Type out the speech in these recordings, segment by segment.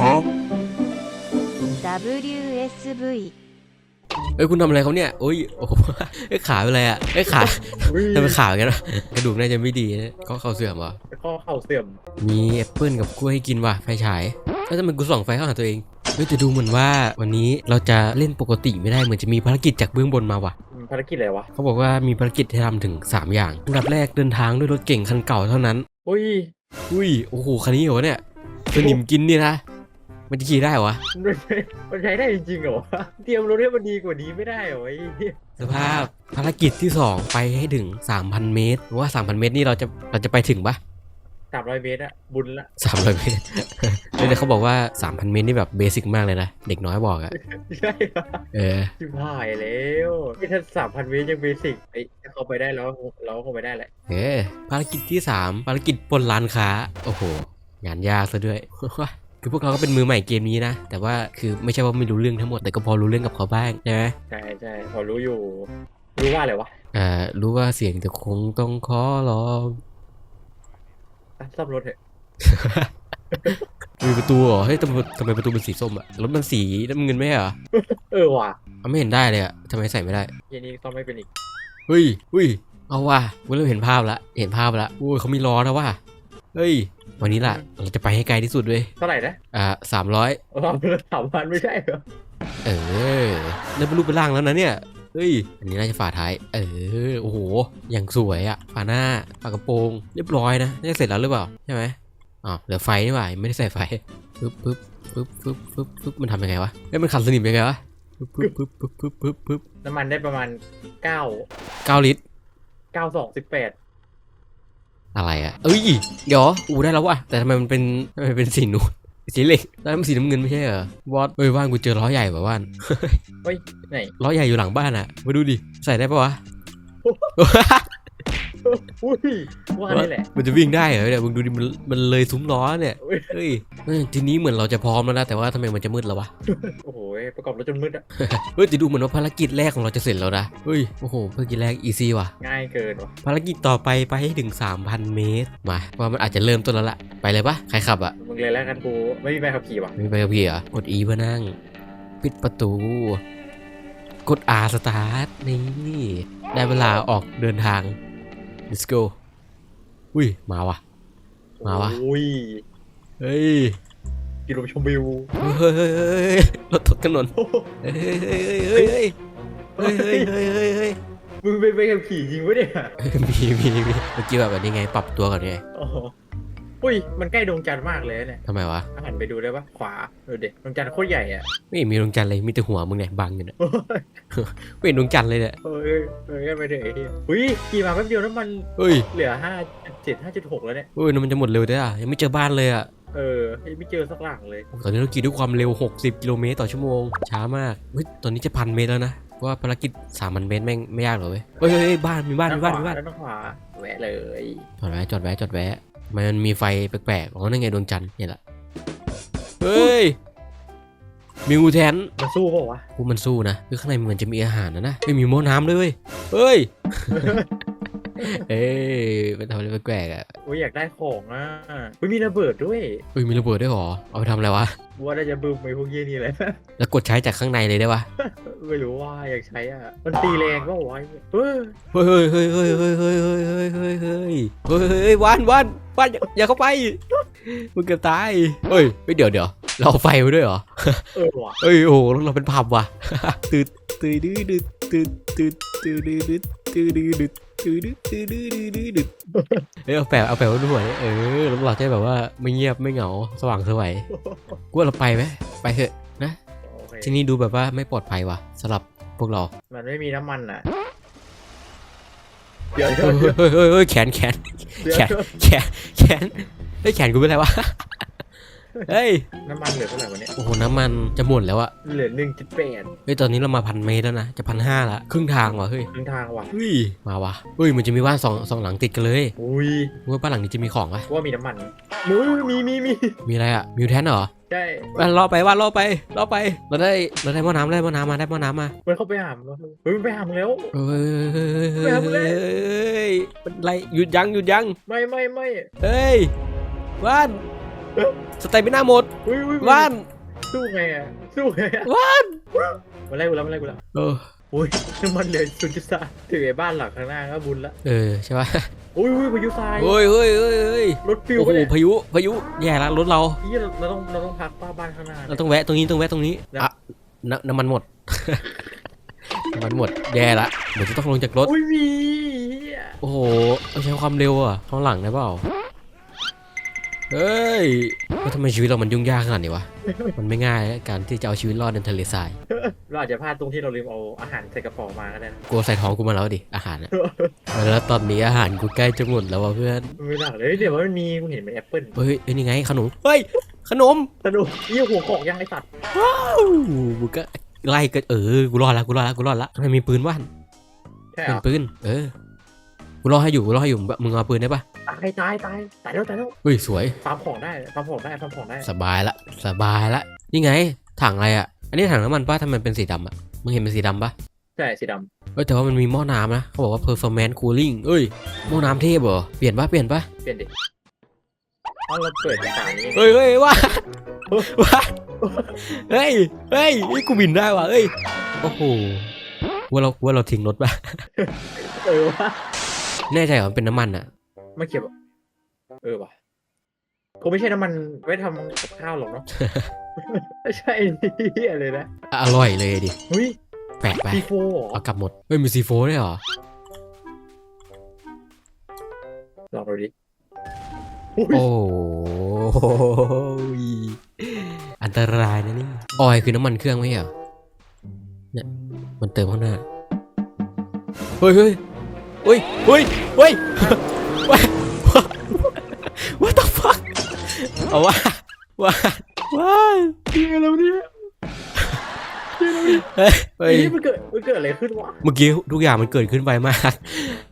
Huh? WSV เอ้ยคุณทำอะไรเขาเนี่ยโอ้ยโอ้โหไอ้ยขาเป็นอะไรอะไอ้ยขาอุ้ยทำไมขาอย่างนั้นวะกระดูกน่าจะไม่ดีนะก็เขาเสื่อมเหรอ ข้อเข่าเสื่อมมีแอปเปิลกับกล้วยให้กินว่ะไฟฉายแล้วทำไมกูส่องไฟเข้าหาตัวเองเฮ้ยแต่ดูเหมือนว่าวันนี้เราจะเล่นปกติไม่ได้เหมือนจะมีภารกิจจากเบื้องบนมาว่ะ อืมภารกิจอะไรวะเขาบอกว่ามีภารกิจให้ทำถึง 3 อย่างอันดับแรกเดินทางด้วยรถเก่งคันเก่าเท่านั้น อุ้ย อุ้ยโอ้โหคันนี้เหรอเนี่ยสนิมกินนี่นะมันจะขี่ได้เหรอวะมันไม่มันใช้ได้จริงๆเหรอวะเตรียมรถให้มันดีกว่านี้ไม่ได้เหรอไอ้เหี้ยสภาพภารกิจที่ 2 ไปให้ถึง 3,000 เมตรว่า 3,000 เมตรนี่เราจะเราจะไปถึงปะสามร้อยเมตรอะบุญละ300เมตรเดี๋ยวเขาบอกว่า3,000เมตรนี่แบบเบสิกมากเลยนะ เด็กน้อยบอกอะใช่ปะเออชิบหายแล้วนี่ถ้าสามพันเมตรยังเบสิกไอ้ถ้าเขาไปได้แล้วเราก็คงไปได้แหละเออภารกิจที่3ภารกิจปล้นร้านค้า โอ้โห งานยากซะด้วยคือพวกเราก็เป็นมือใหม่เกมนี้นะ แต่ว่าคือไม่ใช่ว่าไม่รู้เรื่องทั้งหมดแต่ก็พอรู้เรื่องกับเขาบ้างใช่ไหมใช่ใช่พอรู้อยู่ รู้ว่าอะไรวะอ่ารู้ว่าเสียงจะคงต้องขอร้อง อะซ่อมรถเถอะมีประตูเหรอ เฮ้ยทำไมทำไมประตูเป็นสีส้มอะรถมันสีน้ำเงินไม่ใช่เหรอเออว่ะเอาไม่เห็นได้เลยอะทำไมใส่ไม่ได้ เยันนี้ซ่อมไม่เป็นอีกเฮ้ยเฮ้ยเอาว่ะกูเริ่มเห็นภาพละเห็นภาพละโอ้ยเขามีล้อนะว่ะเฮ้ย วันนี้ล่ะ เราจะไปให้ไกลที่สุดด้วยเท่าไหร่นะอ่าสามร้อย อ๋อสามพันไม่ใช่เหรอ เออเริ่มเป็นรูปเป็นร่างแล้วนะเนี่ย เฮ้ย อันนี้น่าจะฝาท้าย เออ โอ้โห อย่างสวยอะฝาหน้า ฝากระโปรง เรียบร้อยนะน่าจะเสร็จแล้วหรือเปล่า ใช่ไหมอ๋อเหลือไฟนี่หว่ายังไม่ได้ใส่ไฟ ปึ๊บปึ๊บปึ๊บปึ๊บปึ๊บปึ๊บมันทำยังไงวะเอ้ยมันขัดสนิมยังไงวะ ปึ๊บปึ๊บปึ๊บปึ๊บปึ๊บปึ๊บปึ๊บน้ำมันได้ประมาณเก้าเก้าลิตรเก้าสองสิบแปดอะไรอะเอ้ย เดี๋ยว อูได้แล้ววะแต่ทำไมมันเป็นทำไมมันเป็นสีนูน สีเหล็กแล้วมันสีน้ำเงินไม่ใช่เหรอวอดเฮ้ยว่านกูเจอล้อใหญ่แบบว่านเฮ้ยไหน ล้อใหญ่อยู่หลังบ้านอะมาดูดิใส่ได้ปะวะ อุ้ยว่านี่แหละ มันจะวิ่งได้เหรอเนี่ยมึงดูดิมันมันเลยซุ้มล้อเนี่ยอุ๊ยเฮ้ยเฮ้ยทีนี้เหมือนเราจะพร้อมแล้วนะแต่ว่าทำไมมันจะมืดแล้ววะโอ้โหประกอบรถจนมืดอะเฮ้ยแต่ดูเหมือนว่าภารกิจแรกของเราจะเสร็จแล้วนะเฮ้ยโอ้โหภารกิจแรกอีซี่ว่ะง่ายเกินว่ะภารกิจต่อไปไปให้ถึง 3,000 เมตรมาว่ามันอาจจะเริ่มต้นแล้วล่ะไปเลยปะใครขับอะมึงเลยแล้วกันกูไม่มีใบขับขี่ว่ะมีใบขับขี่เหรอกด E เพื่อนั่ง ปิดประตู กด R สตาร์ทนี่ได้เวลาออกเดินทาง let's go อุ้ย มาวะมาวะอุ้ย เฮ้ยกินลมชมวิว เฮ้ยรถตกถนน เฮ้ยเฮ้ยเฮ้ยเฮ้ยเฮ้ยเฮ้ยเฮ้ยมึงเป็นไปกับขี่จริงปะเนี่ย มีมีมีเมื่อกี้แบบนี้ไง ปรับตัวก่อนไง อ๋ออุ้ย มันใกล้ดวงจันทร์มากเลยเนี่ยทำไมวะหันไปดูได้ปะขวาดูเด็กดวงจันทร์โคตรใหญ่อะไม่เห็นมีดวงจันทร์เลยมีแต่หัวมึงเนี่ยบังอยู่เนี่ยไม่เห็นดวงจันทร์เลยเนี่ยเอ้ยเอ้ยไปเถอะไอ้เหี้ยอุ้ยขี่มาแป๊บเดียวแล้วมันเฮ้ยเหลือห้าเจ็ดห้าจุดหกแล้วเนี่ยเฮ้ยนั่นมันจะหมดเร็วได้อะยังไม่เจอบ้านเลยอะเออยังไม่เจอสักหลังเลย ตอนนี้เราขี่ด้วยความเร็ว 60 กิโลเมตรต่อชั่วโมง ช้ามากเฮ้ยตอนนี้จะพันเมตรแล้วนะว่าภารกิจ3,000เมตรแม่งไม่ยากหรอกเว้ยเฮ้ยเฮ้ยเฮ้ยบ้านมีบ้านมีบ้านมีบ้านแล้วต้องขวาแหวะเลยจอดแวะจอดแวะจอดแวะทำไมมันมีไฟแปลกๆอ๋อนั่นไงดวงจันทร์เนี่ยแหละ เฮ้ย มีงูแทนมันสู้เปล่าวะกูมันสู้นะคือข้างในมันเหมือนจะมีอาหารนะนะไม่มีหม้อน้ำด้วยเว้ยเฮ้ย เอ้ยมันทำอะไรแปลกๆอะอุ้ยอยากได้ของอะอุ้ยมีระเบิดด้วยเฮ้ยมีระเบิดด้วยเหรอ เอาไปทำอะไรวะว่าน่าจะบึ้มไปพวกเยี่ยนี่เลยแล้วกดใช้จากข้างในเลยได้ปะ ไม่รู้ว่าอยากใช้อะ มันตีแรงก็ไวเฮ้ยเฮ้ยเฮ้ยเฮ้ยเฮ้ยเฮ้ยเฮ้ยเฮ้ยเฮ้ยเฮ้ยเฮ้ยเฮ้ยเฮ้ยวันวันวันอย่าอย่าเข้าไปมึงเกือบตายเฮ้ยเฮ้ยเดี๋ยวเดี๋ยวเราเอาไฟไปด้วยเหรอเออว่ะเฮ้ยโอ้โหเราเป็นผับว่ะ ตืดตืดดื้อดืดตืดตืดตืดดื้อดืดตืดดื้อดืดตืดดื้อตืดดื้อดืดดื้อดืดเฮ้ยเอาแปะเอาแปะไว้ด้วยเออรถเราจะแบบว่าไม่เงียบไม่เหงาสว่างสวยกูว่าเราไปไหมไปเถอะ ที่นี่ดูแบบว่าไม่ปลอดภัยว่ะสำหรับพวกเรา มันไม่มีน้ำมันอะเดี๋ยวเฮ้เดี๋ยยวเฮ้ยเฮ้ยเฮ้ยแขนแขนเดี๋ยวแขนแขนแขนเฮ้ยแขนกูเป็นไรวะเฮ้ยน้ำมันเหลือเท่าไหร่วันนี้โอ้โหน้ำมันจะหมดแล้วอะเหลือหนึ่งจุดแปดเฮ้ยตอนนี้เรามาพันเมตรแล้วนะจะพันห้าละครึ่งทางว่ะเฮ้ยครึ่งทางว่ะเฮ้ยมาวะเฮ้ยมันจะมีบ้านสองสองหลังติดกันเลยอุ้ยมึงว่าบ้านหลังนี้จะมีของปะว่ามีน้ำมันมุ้ยมีมีมีมีอะไรอะมิวแทนเหรอ ใช่ว่านล่อไปว่านล่อไปล่อไป เราได้เราได้หม้อน้ำได้หม้อน้ำมาได้หม้อน้ำมามันเข้าไปหามแล้วเฮ้ยมันไปหามแล้วเฮ้ยเฮ้ยไปหามึงเลยเป็นไรหยุดยังหยุดยังไม่ไม่ไม่เฮ้ยว่านสเตมิน่าหมดอุ้ยอุ้ยว่านสู้ไงอะสู้ไงอะว่านมาไล่กูแล้วมาไล่กูแล้วเอออุ้ยน้ำมันเหลือศูนย์จุดสามถึงไอ้บ้านหลังข้างหน้าก็บุญละเออใช่ปะ อุ้ยอุ้ยพายุทรายเฮ้ยเฮ้ยเฮ้ยเฮ้ยรถฟิวโอ้ไปโหเลยพายุพายุแย่ละรถเราพี่เราเราต้องเราต้องพักป้าบ้านข้างหน้าเราต้องแวะตรงนี้ต้องแวะตรงนี้นะอะน้ำน้ำมันหมด น้ำมันหมดแย่ละเดี๋ยวจะต้องลงจากรถ อุ้ยมีเหี้ยโอ้โหต้องใช้ความเร็วอะข้างหลังได้เปล่า เฮ้ยว่าทำไมชีวิตเรามันยุ่งยากขนาดนี้วะ มันไม่ง่ายนะการที่จะเอาชีวิตรอดในทะเลทราย เราอาจจะพลาดตรงที่เราลืมเอาอาหารใส่กระป๋องมาก็ได้นะ กลัวใส่ท้องกูมาแล้วดิ อาหารอะ แล้วตอนนี้อาหารกูใกล้จะหมดแล้วว่ะเพื่อน ไม่หนักเลยเดี๋ยวมันมีกูเห็นเป็นแอปเปิ้ลเฮ้ยเอ้ยนี่ไงขนม เฮ้ย ขนมสนุกเยี่ยหัวของยังไอสัตว์ว้าวกูก็ไล่ก็เออ กูรอดละกูรอดละกูรอดละทำไมมีปืนว่านใช่เหรเป็นอปืน เออ กูรอให้อยู่กูรอให้อยู่มึงเอาปืนได้ปะ ตายตายตายตายแล้วตายแล้วเฮ้ยสวยฟาร์มของได้ฟาร์มของได้ฟาร์มของได้ สบายละสบายละนี่ไงถังอะไรอะ อันนี้ถังน้ำมันป้าทำไมเป็นสีดำอะมึงเห็นเป็นสีดำปะใช่สีดเอ้ยแต่ว่ามันมีหม้อน้ำนะเขาบอกว่า performance cooling เอ้ยหม้อน้ำเทพเหรอเปลี่ยนปะเปลี่ยนปะำเปลี่ยนดิเอาเราเปิดสายนี้เฮ้ยเฮ้ยว่าว่าเฮ้ยเฮ้ยนี่กูบินได้ว่ะเอ้ยโอ้โหว่าเราว่าเราทิ้งรถปะเออวะแน่ใจเหรอมันเป็นน้ำมันอะ ไม่เขียบเออว่ะกูไม่ใช่น้ำมันไว้ทำกับข้าวหรอกเนาะ ไม่ใช่เหี้ยเลยนะอร่อยเลยดิเฮ้ยแปลกไปซีโฟเหรอเอากลับหมดเฮ้ยมีซีโฟด้วยเหรอลองดูดิโอ้ยอันตรายนะนี่ออยล์คือน้ำมันเครื่องไม่ใช่เหรอเนี่ยมันเติมข้างหน้าเฮ้ยเฮ้ยเฮ้ยเฮ้ยเฮ้ย What the fuck เอาว่าว่าว่าเหี้ยแล้วเนี่ยเฮ้ยเฮ้ไอ้ยนี่มันเกิดมันเกิดอะไรขึ้นวะเมื่อกี้ทุกอย่างมันเกิดขึ้นไปมาก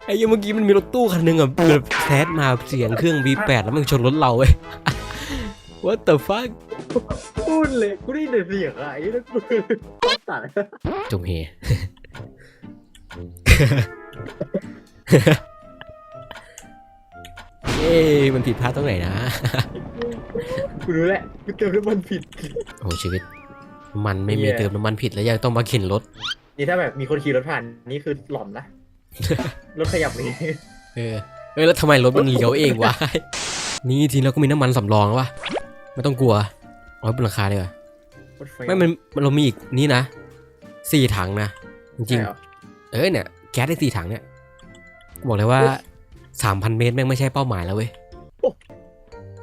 ไอ้เหี้ยังเมื่อกี้มันมีรถตู้คันหนึงอะแบบแทสมาเสียงเครื่อง V8 แล้วมันชนรถเราเว้ย What the fuck พูดเลยกูได้ยินแต่เสียงอะไอ้นี่กูตัดจงเฮ เอ้ยมันผิดพลาดตรงไหนนะ กูรู้แหละกูเติมน้ำมันผิด โอ้ชีวิต มันไม่มีเหี้ยเติมน้ำมันผิดแล้วยังต้องมาเข็นรถ นี่ถ้าแบบมีคนขี่รถผ่านนี่คือหล่อมนะ รถขยับนี้เออเออแล้วทำไมรถมันเลี้ยวเองวะ นี่ทีเราก็มีน้ำมันสำรองแล้ววะไม่ต้องกลัวเอาไว้บนหลังคาดีกว่ารถไฟไม่มันมันเรามีอีกนี่นะสี่ถังนะจริงใช่เหอๆเออเนี่ยแก๊สได้สี่ถังเนี่ยบอกเลยว่า สามพันเมตรแม่งไม่ใช่เป้าหมายแล้วเว้ย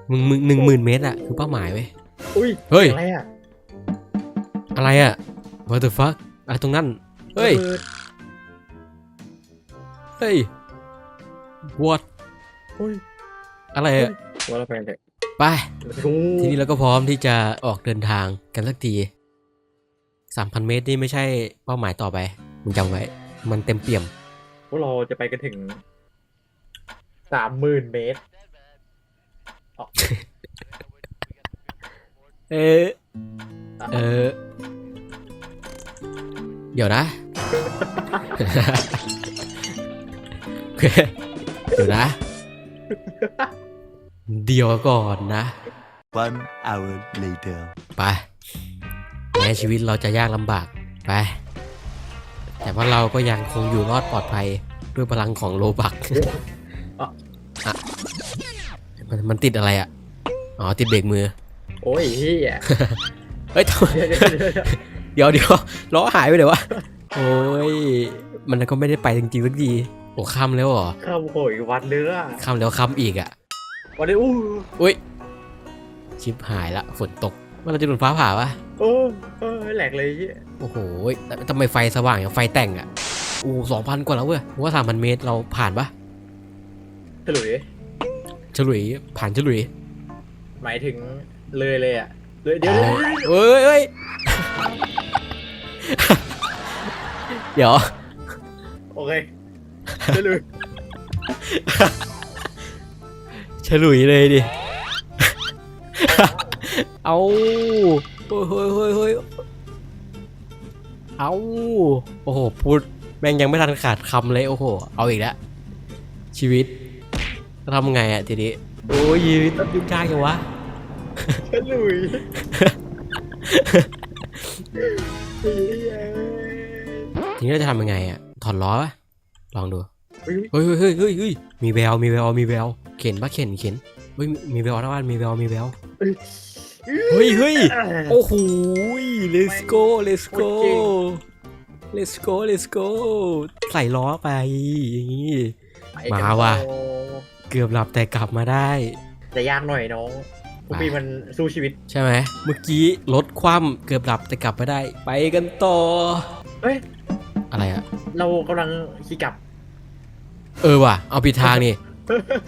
มึงมึงหนึ่งหมื่นเมตรอะคือเป้าหมายเว้ยอุ้ยเฮ้ยอะไรอะอะไรอะ what the fuck อะไรตรงนั้น เฮ้ยระบิดเฮ้ย what เฮ้ยอะไรอะว่าเราไปกันเถอะไปโอ้ทีนี้เราก็พร้อมที่จะออกเดินทางกันสักทีสามพันเมตรนี่ไม่ใช่เป้าหมายต่อไป มึงจำไว้ มันเต็มเปี่ยม พวกเราจะไปกันถึง สามหมื่นเมตร เออ เออ เดี๋ยวนะโอเคเดี๋ยวนะ เดี๋ยวก่อนนะ One hour later. ไปแม้ชีวิตเราจะยากลำบาก ไป แต่ว่าเราก็ยังคงอยู่รอดปลอดภัยด้วยพลังของโลบักอะอะ มันมันติดอะไรอะ อ๋อ ติดเบรกมือ โอ้ยเฮียเฮ้ยทำไมเดี๋ยวเดี๋ยวเดี๋ยวเดี๋ยวเดี๋ยวล้อหายไปเลยวะ โอ้ย มันก็ไม่ได้ไปจริงๆสักทีโอ้ค่ำแล้วเหรอข้ามโหยวันเนื้อค่ำแล้วค่ำอีกอะ วันนี้อู้อุ้ย ชิบหายละฝนตกว่าเราจะโดนฟ้าผ่าปะโอ้เออแหลกเลยเฮียโอ้โหแต่ทำไมไฟสว่างอย่างไฟแต่งอะโอ้สองพันกว่าแล้วเว้ยผมว่าสามพันเมตรเราผ่านปะ ฉลุย ฉลุยผ่านฉลุยหมายถึงเลยเลยอะเลยเดี๋ยวเดี๋ยวเดี๋ยวเอ้ยเอ้ยเดี๋ยวโอเคฉลุยฉลุยเลยดิ เอาเฮ้ยเฮ้ยเฮ้ยเฮ้ยเอาโอ้โหพูดแม่งยังไม่ทันขาดคำเลยโอ้โห เอาอีกแล้วชีวิต ทำไงอะทีนี้ โอ้ยชีวิตยุ่งยากจังวะฉลุยเฮ้ยทีนี้เราจะทำยังไงอะ ถอดล้อปะลองดูเฮ้ยเฮ้ยเฮ้ยเฮ้ยเฮ้ยมีแวว มีแวว มีแวว เข็นปะเข็น เข็น เฮ้ย มีแววนะว่านมีแวว มีแวว เฮ้ยเฮ้ยโอ้โห let's go let's go let's go let's go ใส่ล้อไปอย่างงี้ไปกันมาว่ะต่อ เกือบหลับแต่กลับมาได้ จะยากหน่อยน้องพวกพี่มันสู้ชีวิต ใช่ไหมเมื่อกี้รถคว่ำเกือบหลับแต่กลับมาได้ ไปกันต่อเฮ้ย อะไรอะเรากำลังขี่กลับ เออว่ะ เอาผิดทางนี่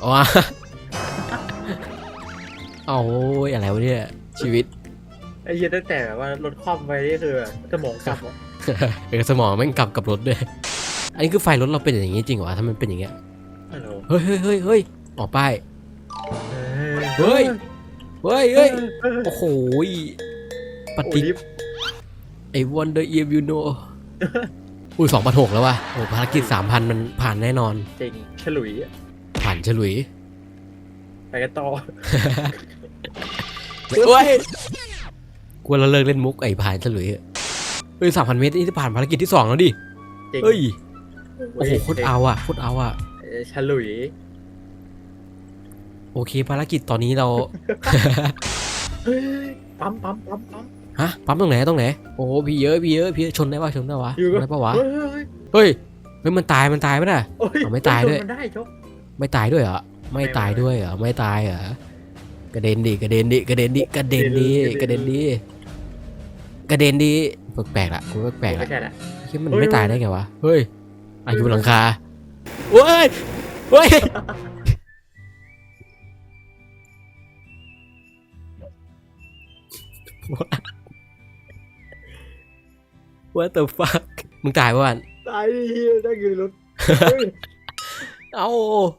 อ๋อเอาโอ้ยอะไรวะเนี่ยชีวิตไอ้เหี้ยตั้งแต่แบบว่ารถคว่ำไปนี่คือสมองกลับอะเอกสมองแม่งกลับกับรถด้วย อันนี้คือไฟรถเราเป็นอย่างนี้จริงเหรอถ้ามันเป็นอย่างเงี้ยฮัลโหล เฮ้ยเฮ้ยเฮ้ยเฮ้ยออกป้ายเฮ้ยเฮ้ย เฮ้ยเฮ้ยโอ้โหยปโอ้ฏิยไอ wonder if you know อุ้ยสองพันหกแล้วว่ะโอ้ภารกิจสามพันมันผ่านแน่นอนจริงฉลุยอะผ่านฉลุย ไปกันต่อเฮ้ยกลัวเราเลิกเล่นมุกไอ้ผ่านฉลุยอะเฮ้ยสามพันเมตรนี่ผ่านภารกิจที่สองแล้วดิจริงเฮ้ย โอ้โหโคตรเอาอะโคตรเอาอะเอ้ย ฉลุย โอเค ภารกิจตอนนี้เราเฮ้ยปั๊มปั๊มปั๊มปั๊มฮะ ปั๊มตรงไหนตรงไหน โอ้พี่เยอะพี่เยอะพี่เยอะชนได้ปะชนได้วะอยู่ชก็นได้ปะวะเฮ้ยเฮ้ยเฮ้ยเฮ้ยมันตายมันตายปะน่ะเฮ้ยเอาไม่ตายด้วยมันได้จบไม่ตายด้วยเหรอ ไม่ตายด้วยเหรอ ไม่ตายเหรอกระเด็นดิกระเด็นดิกระเด็นดิกระเด็นดิกระเด็นดิกระเด็นดิแปลกๆละกูว่าแปลกไม่ละใช่ละคิดมันเฮ้ยไม่ตายได้ไงวะ เฮ้ยอายุหลังคา เฮ้ยเฮ้ย What the fuck มึงตายปะวันตายดิเฮียได้เงินรถเฮ้ยเอ้า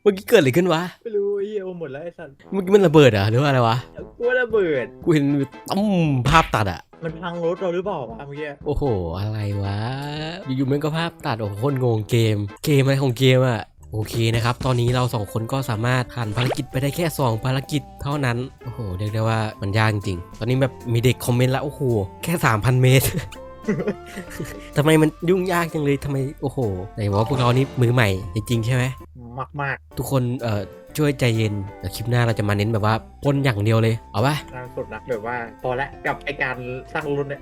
เมื่อกี้เกิดอะไรขึ้นวะไม่รู้ไอ้เฮียเอาหมดแล้วไอ้สัตว์เมื่อกี้มันระเบิดเหรอหรือว่าอะไรวะกลัวระเบิดกูเห็นตั้มภาพตัดอะ มันพังรถเราหรือเปล่าวะเมื่อกี้โอ้โห อะไรวะ อยู่ๆมันก็ภาพตัดโอ้โหโคตรงงเกม เกมอะไรของเกมอะโอเคนะครับ ตอนนี้เราสองคนก็สามารถผ่านภารกิจไปได้แค่ 2 ภารกิจเท่านั้น โอ้โห เรียกได้ว่ามันยากจริง ตอนนี้แบบมีเด็กคอมเมนต์แล้วโอ้โห แค่ 3,000 เมตร ทำไมมันยุ่งยากจังเลยทำไม โอ้โห ไหนบอกว่าพวกเรานี่มือใหม่ จริงๆใช่ไหมมากมากทุกคนเอ่อ ช่วยใจเย็นเดี๋ยวคลิปหน้าเราจะมาเน้นแบบว่าปล้นอย่างเดียวเลยเอาปะๆล่าสุดนะแบบว่าพอละกับไอการสร้างรถเนี่ย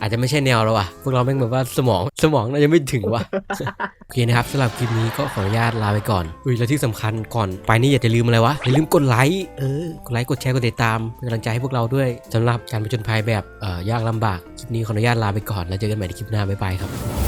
อาจจะไม่ใช่แนวแล้วว่ะพวกเราแม่งแบบว่าสมองสมองน่าจะไม่ถึงว่ะโอเคนะครับสำหรับคลิปนี้ก็ขออนุญาตลาไปก่อนอุ้ยแล้วที่สำคัญก่อนไปนี่อย่าจะลืมอะไรวะอย่าลืมกดไลค์เออกดไลค์กดแชร์กดติดตามเป็นกำลังใจให้พวกเราด้วยสำหรับการผจญภัยแบบเอ่อยากลำบากคลิปนี้ขออนุญาตลาไปก่อนแล้วเจอกันใหม่ในคลิปหน้าบ๊ายบายครับ